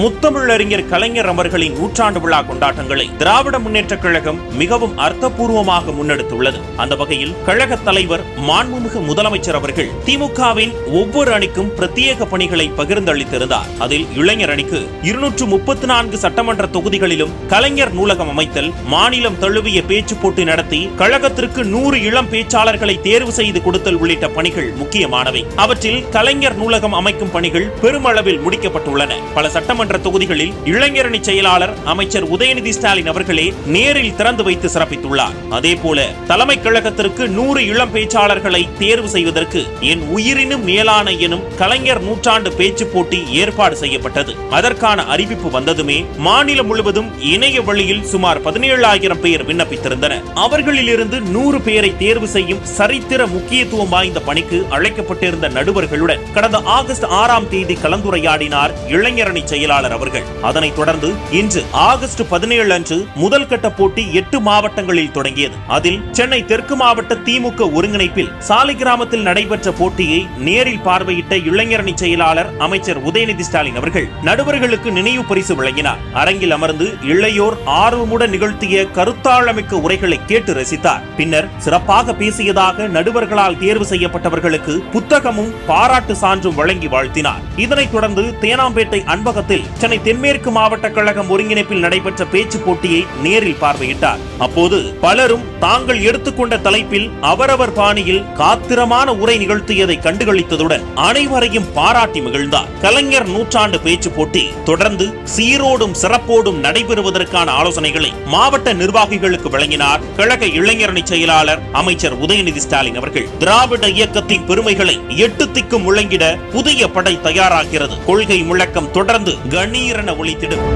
முத்தமிழறிஞர் கலைஞர் அவர்களின் நூற்றாண்டு விழா கொண்டாட்டங்களை திராவிட முன்னேற்ற கழகம் மிகவும் அர்த்தபூர்வமாக முன்னெடுத்துள்ளது. அந்த வகையில் கழக தலைவர் மாண்புமிகு முதலமைச்சர் அவர்கள் திமுகவின் ஒவ்வொரு அணிக்கும் பிரத்யேக பணிகளை பகிர்ந்தளித்திருந்தார். அதில் இளைஞர் அணிக்கு இருநூற்று முப்பத்தி நான்கு சட்டமன்ற தொகுதிகளிலும் கலைஞர் நூலகம் அமைத்தல் மாநிலம் தழுவிய பேச்சு போட்டி நடத்தி கழகத்திற்கு நூறு இளம் பேச்சாளர்களை தேர்வு செய்து கொடுத்தல் உள்ளிட்ட பணிகள் முக்கியமானவை. அவற்றில் கலைஞர் நூலகம் அமைக்கும் பணிகள் பெருமளவில் முடிக்கப்பட்டுள்ளன. பல சட்டமன்ற தொகுதிகளில் இளைஞரணி செயலாளர் அமைச்சர் உதயநிதி ஸ்டாலின் அவர்களே நேரில் திறந்து வைத்து சிறப்பித்துள்ளார். அதேபோல தலைமை கழகத்திற்கு நூறு இளம் பேச்சாளர்களை தேர்வு செய்வதற்கு என் உயிரினும் மேலான எனும் கலைஞர் நூற்றாண்டு பேச்சு போட்டி ஏற்பாடு செய்யப்பட்டது. அதற்கான அறிவிப்பு வந்ததுமே மாநிலம் முழுவதும் இணைய வழியில் சுமார் பதினேழாயிரம் பேர் விண்ணப்பித்திருந்தனர். அவர்களிலிருந்து நூறு பேரை தேர்வு செய்யும் சரித்திர முக்கியத்துவம் வாய்ந்த பணிக்கு அழைக்கப்பட்டிருந்த நடுவர்களுடன் கடந்த ஆகஸ்ட் ஆறாம் தேதி கலந்துரையாடினார் இளைஞரணி செயலாளர் அவர்கள். அதனைத் தொடர்ந்து இன்று ஆகஸ்ட் பதினேழு அன்று முதல் கட்ட போட்டி எட்டு மாவட்டங்களில் தொடங்கியது. அதில் சென்னை தெற்கு மாவட்ட திமுக ஒருங்கிணைப்பில் சாலை கிராமத்தில் நடைபெற்ற போட்டியை நேரில் பார்வையிட்ட இளைஞரணி செயலாளர் அமைச்சர் உதயநிதி ஸ்டாலின் அவர்கள் நடுவர்களுக்கு நினைவு பரிசு வழங்கினார். அரங்கில் அமர்ந்து இளையோர் ஆர்வமுடன் நிகழ்த்திய கருத்தாழமிக்க உரைகளை கேட்டு ரசித்தார். பின்னர் சிறப்பாக பேசியதாக நடுவர்களால் தேர்வு செய்யப்பட்டவர்களுக்கு புத்தகமும் பாராட்டு சான்றும் வழங்கி வாழ்த்தினார். இதனைத் தொடர்ந்து தேனாம்பேட்டை அன்பகத்தில் சென்னை தென்மேற்கு மாவட்ட கழகம் ஒருங்கிணைப்பில் நடைபெற்ற பேச்சு போட்டியை நேரில் பார்வையிட்டார். அப்போது பலரும் தாங்கள் எடுத்துக்கொண்ட தலைப்பில் அவரவர் பாணியில் காத்திரமான உரை நிகழ்த்தியதை கண்டுகளித்ததுடன் அனைவரையும் பாராட்டி மகிழ்ந்தார். கலைஞர் நூற்றாண்டு பேச்சு போட்டி தொடர்ந்து சீரோடும் சிறப்போடும் நடைபெறுவதற்கான ஆலோசனைகளை மாவட்ட நிர்வாகிகளுக்கு வழங்கினார். கழக இளைஞரணி செயலாளர் அமைச்சர் உதயநிதி ஸ்டாலின் அவர்கள். திராவிட இயக்கத்தின் பெருமைகளை எட்டு திக்கும் முழங்கிட புதிய படை தயாராகிறது. கொள்கை முழக்கம் தொடர்ந்து கணீரென ஒழித்திடும்